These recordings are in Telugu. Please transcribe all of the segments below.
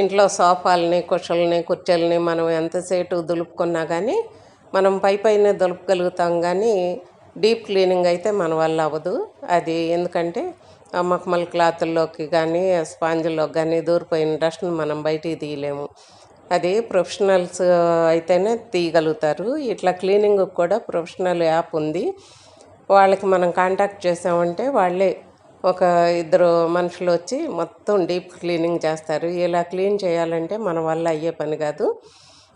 ఇంట్లో సోఫాలని కుషల్ని కుర్చీలని మనం ఎంతసేపు దులుపుకున్నా కానీ మనం పై పైన దులుపగలుగుతాం కానీ డీప్ క్లీనింగ్ అయితే మన వల్ల అవ్వదు. అది ఎందుకంటే మఖమల్ క్లాతుల్లోకి కానీ స్పాంజ్లోకి కానీ దూరిపోయిన డస్ట్ని మనం బయటికి తీయలేము. అది ప్రొఫెషనల్స్ అయితేనే తీయగలుగుతారు. ఇట్లా క్లీనింగ్ కూడా ప్రొఫెషనల్ యాప్ ఉంది. వాళ్ళకి మనం కాంటాక్ట్ చేసామంటే వాళ్ళే ఒక ఇద్దరు మనుషులు వచ్చి మొత్తం డీప్ క్లీనింగ్ చేస్తారు. ఇలా క్లీన్ చేయాలంటే మన వల్ల అయ్యే పని కాదు.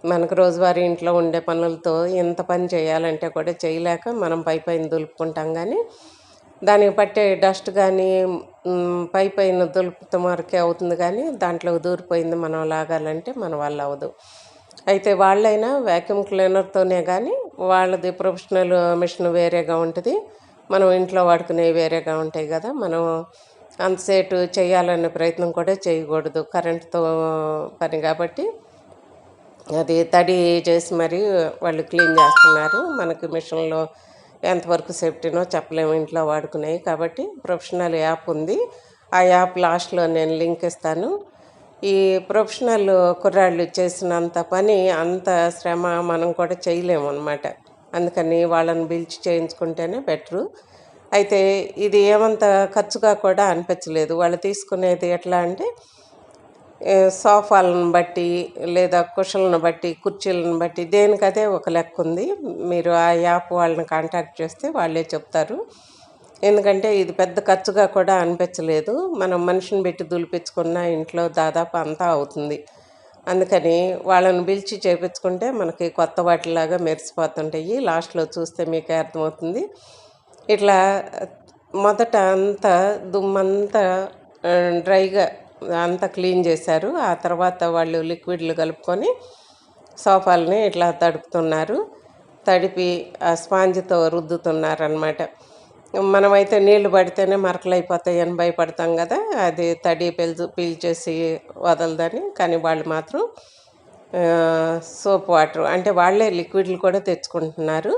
మనకు రోజువారీ ఇంట్లో ఉండే పనులతో ఎంత పని చేయాలంటే కూడా చేయలేక మనం పై పైన దులుపుకుంటాం కానీ దానికి పట్టే డస్ట్ కానీ పై పైన దులుపుతాం వరకే అవుతుంది కానీ దాంట్లో దూరిపోయింది మనం లాగాలంటే మన వల్ల అవ్వదు. అయితే వాళ్ళైనా వ్యాక్యూమ్ క్లీనర్తోనే కానీ వాళ్ళది ప్రొఫెషనల్ మిషన్ వేరేగా ఉంటుంది. మనం ఇంట్లో వాడుకునేవి వేరేగా ఉంటాయి కదా మనం అంతసేటు చేయాలనే ప్రయత్నం కూడా చేయకూడదు. కరెంటుతో పని కాబట్టి అది తడి చేసి మరి వాళ్ళు క్లీన్ చేస్తున్నారు. మనకి మిషన్లో ఎంతవరకు సేఫ్టీనో చెప్పలేము ఇంట్లో వాడుకునేవి కాబట్టి ప్రొఫెషనల్ యాప్ ఉంది. ఆ యాప్ లాస్ట్లో నేను లింక్ ఇస్తాను. ఈ ప్రొఫెషనల్ కుర్రాళ్ళు చేసినంత పని అంత శ్రమ మనం కూడా చేయలేము అనమాట అందుకని వాళ్ళని పిలిచి చేయించుకుంటేనే బెటరు. అయితే ఇది ఏమంత ఖర్చుగా కూడా అనిపించలేదు. వాళ్ళు తీసుకునేది ఎట్లా అంటే సోఫాలను బట్టి లేదా కుషలను బట్టి కుర్చీలను బట్టి దేనికదే ఒక లెక్క ఉంది. మీరు ఆ యాప్ వాళ్ళని కాంటాక్ట్ చేస్తే వాళ్ళే చెప్తారు. ఎందుకంటే ఇది పెద్ద ఖర్చుగా కూడా అనిపించలేదు. మనం మనిషిని పెట్టి దులిపించుకున్న ఇంట్లో దాదాపు అంతా అవుతుంది. అందుకని వాళ్ళని పిలిచి చేపించుకుంటే మనకి కొత్త వాటిలాగా మెరిసిపోతుంటాయి. లాస్ట్లో చూస్తే మీకే అర్థమవుతుంది. ఇట్లా మొదట అంతా దుమ్మంతా డ్రైగా అంతా క్లీన్ చేశారు. ఆ తర్వాత వాళ్ళు లిక్విడ్లు కలుపుకొని సోఫాలని ఇట్లా తడుపుతున్నారు. తడిపి ఆ స్పాంజ్తో రుద్దుతున్నారు అన్నమాట మనమైతే నీళ్ళు పడితేనే మరకలు అయిపోతాయని భయపడతాం కదా. అది తడి పీల్చు పీల్చేసి వదలదని. కానీ వాళ్ళు మాత్రం సోప్ వాటర్ అంటే వాళ్ళే లిక్విడ్లు కూడా తెచ్చుకుంటున్నారు.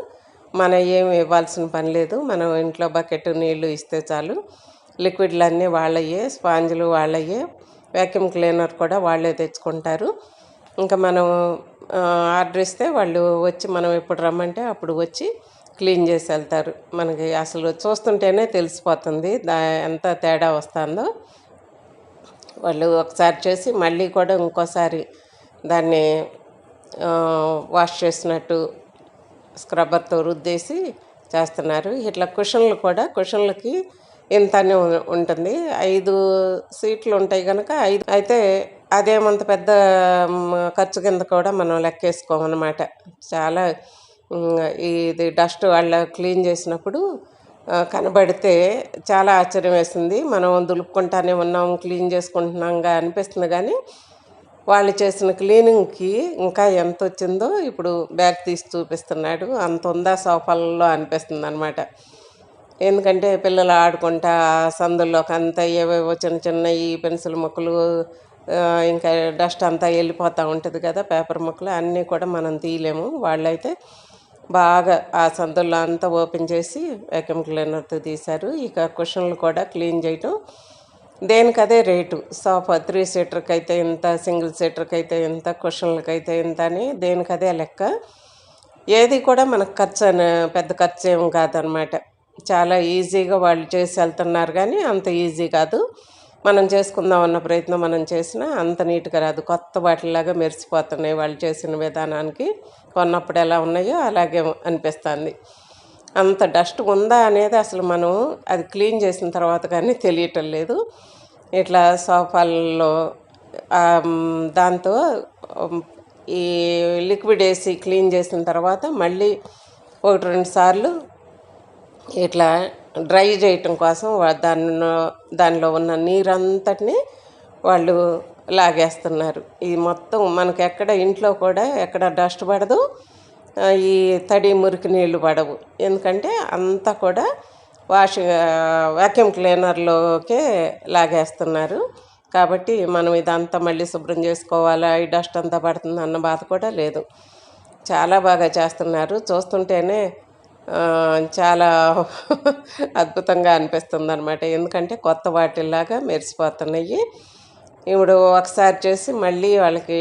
మన ఏమి ఇవ్వాల్సిన పని లేదు. మనం ఇంట్లో బకెట్ నీళ్ళు ఇస్తే చాలు. లిక్విడ్లు అన్నీ వాళ్ళయ్యే స్పాంజులు వాళ్ళయ్యే వ్యాక్యూమ్ క్లీనర్ కూడా వాళ్ళే తెచ్చుకుంటారు. ఇంకా మనం ఆర్డర్ ఇస్తే వాళ్ళు వచ్చి మనం ఎప్పుడు రమ్మంటే అప్పుడు వచ్చి క్లీన్ చేసి వెళ్తారు. మనకి అసలు చూస్తుంటేనే తెలిసిపోతుంది దా ఎంత తేడా వస్తుందో. వాళ్ళు ఒకసారి చేసి మళ్ళీ కూడా ఇంకోసారి దాన్ని వాష్ చేసినట్టు స్క్రబ్బర్తో రుద్దేసి చేస్తున్నారు. ఇట్లా కుషన్లు కూడా కుషన్లకి ఇంతనే ఉంటుంది. ఐదు సీట్లు ఉంటాయి కనుక ఐదు అయితే అదేమంత పెద్ద ఖర్చు కింద కూడా మనం లెక్కేసుకోమన్నమాట. చాలా ఇది డస్ట్ వాళ్ళ క్లీన్ చేసినప్పుడు కనబడితే చాలా ఆశ్చర్యం వేసింది మనం దులుపుకుంటానే ఉన్నాం క్లీన్ చేసుకుంటున్నాంగా అనిపిస్తుంది కానీ వాళ్ళు చేసిన క్లీనింగ్కి ఇంకా ఎంత వచ్చిందో ఇప్పుడు బ్యాగ్ తీసి చూపిస్తున్నాడు. అంత ఉందా సోఫాలలో అనిపిస్తుంది అనమాట ఎందుకంటే పిల్లలు ఆడుకుంటా సందుల్లో సందుల్లోకి అంతా ఏవేవో చిన్న చిన్న ఈ పెన్సిల్ ముక్కలు ఇంకా డస్ట్ అంతా వెళ్ళిపోతూ ఉంటుంది కదా పేపర్ ముక్కలు అన్నీ కూడా మనం తీయలేము. వాళ్ళైతే బాగా ఆ సందుల్లో అంతా ఓపెన్ చేసి వ్యాక్యూమ్ క్లీనర్తో తీశారు. ఇక కుషన్లు కూడా క్లీన్ చేయటం. దేనికదే రేటు. సోఫా త్రీ సీటర్కి అయితే ఇంత సింగిల్ సీటర్కి అయితే ఇంత కుషన్లకి అయితే ఇంత అని దేనికదే లెక్క. ఏది కూడా మనకు ఖర్చు పెద్ద ఖర్చు ఏం కాదనమాట. చాలా ఈజీగా వాళ్ళు చేసి వెళ్తున్నారు కానీ అంత ఈజీ కాదు. మనం చేసుకుందాం అన్న ప్రయత్నం మనం చేసినా అంత నీట్గా రాదు. కొత్త వాటిలాగా మెరిసిపోతున్నాయి వాళ్ళు చేసిన విధానానికి. కొన్నప్పుడు ఎలా ఉన్నాయో అలాగే అనిపిస్తుంది. అంత డస్ట్ ఉందా అనేది అసలు మనం అది క్లీన్ చేసిన తర్వాత కానీ తెలియటం లేదు. ఇట్లా సోఫాల్లో దాంతో ఈ లిక్విడ్ వేసి క్లీన్ చేసిన తర్వాత మళ్ళీ ఒకటి రెండు సార్లు ఇట్లా డ్రై చేయటం కోసం దాని దానిలో దానిలో ఉన్న నీరంతటిని వాళ్ళు లాగేస్తున్నారు. ఇది మొత్తం మనకి ఎక్కడ ఇంట్లో కూడా ఎక్కడ డస్ట్ పడదు. ఈ తడి మురికి నీళ్ళు పడవు. ఎందుకంటే అంతా కూడా వాష్ వ్యాక్యూమ్ క్లీనర్లోకే లాగేస్తున్నారు. కాబట్టి మనం ఇదంతా మళ్ళీ శుభ్రం చేసుకోవాలా? ఈ డస్ట్ అంతా పడుతుంది అన్న బాధ కూడా లేదు. చాలా బాగా చేస్తున్నారు. చూస్తుంటేనే చాలా అద్భుతంగా అనిపిస్తుంది అనమాట ఎందుకంటే కొత్త వాటిల్లాగా మెరిసిపోతున్నాయి. ఇప్పుడు ఒకసారి చేసి మళ్ళీ వాళ్ళకి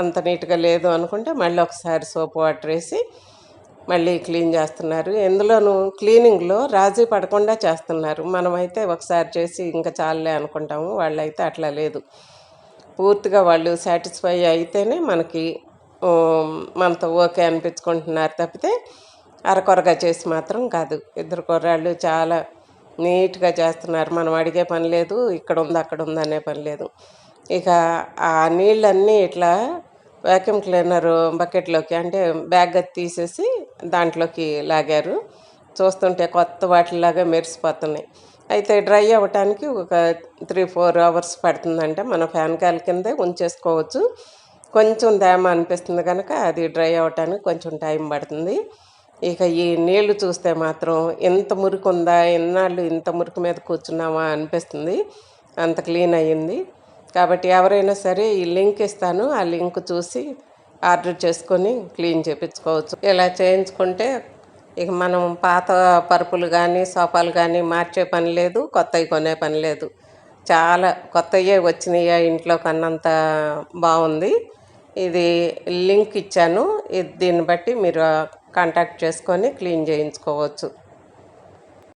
అంత నీట్గా లేదు అనుకుంటే మళ్ళీ ఒకసారి సోప్ వాటర్ వేసి మళ్ళీ క్లీన్ చేస్తున్నారు. ఎందులోనూ క్లీనింగ్లో రాజీ పడకుండా చేస్తున్నారు. మనమైతే ఒకసారి చేసి ఇంకా చాలులే అనుకుంటాము. వాళ్ళైతే అట్లా లేదు. పూర్తిగా వాళ్ళు సాటిస్ఫై అయితేనే మనకి మనతో ఓకే అనిపించుకుంటున్నారు తప్పితే అరకొరగా చేసి మాత్రం కాదు. ఇద్దరు కుర్రాళ్ళు చాలా నీట్గా చేస్తున్నారు. మనం అడిగే పని లేదు ఇక్కడ ఉంది అక్కడ ఉంది అనే పని లేదు. ఇక ఆ నీళ్ళన్నీ ఇట్లా వ్యాక్యూమ్ క్లీనర్ బకెట్లోకి అంటే బ్యాగ్ తీసేసి దాంట్లోకి లాగారు. చూస్తుంటే కొత్త వాటిలాగా మెరిసిపోతున్నాయి. అయితే డ్రై అవ్వటానికి ఒక త్రీ ఫోర్ అవర్స్ పడుతుందంటే. మన ఫ్యాన్ కాల్ కిందే ఉంచేసుకోవచ్చు. కొంచెం తేమ అనిపిస్తుంది కనుక అది డ్రై అవ్వటానికి కొంచెం టైం పడుతుంది. ఇక ఈ నీళ్ళు చూస్తే మాత్రం ఎంత మురికి ఉందా ఎన్నాళ్ళు ఇంత మురికి మీద కూర్చున్నామా అనిపిస్తుంది. అంత క్లీన్ అయ్యింది. కాబట్టి ఎవరైనా సరే ఈ లింక్ ఇస్తాను. ఆ లింక్ చూసి ఆర్డర్ చేసుకొని క్లీన్ చేయించుకోవచ్చు ఇలా చేయించుకుంటే ఇక మనం పాత పరుపులు కానీ సోఫాలు కానీ మార్చే పని లేదు కొత్తవి కొనే పని లేదు. చాలా కొత్తయే వచ్చినాయా ఇంట్లో కన్నంత బాగుంది. ఇది లింక్ ఇచ్చాను. ఇది దీన్ని బట్టి మీరు కాంటాక్ట్ చేసుకొని క్లీన్ చేయించుకోవచ్చు.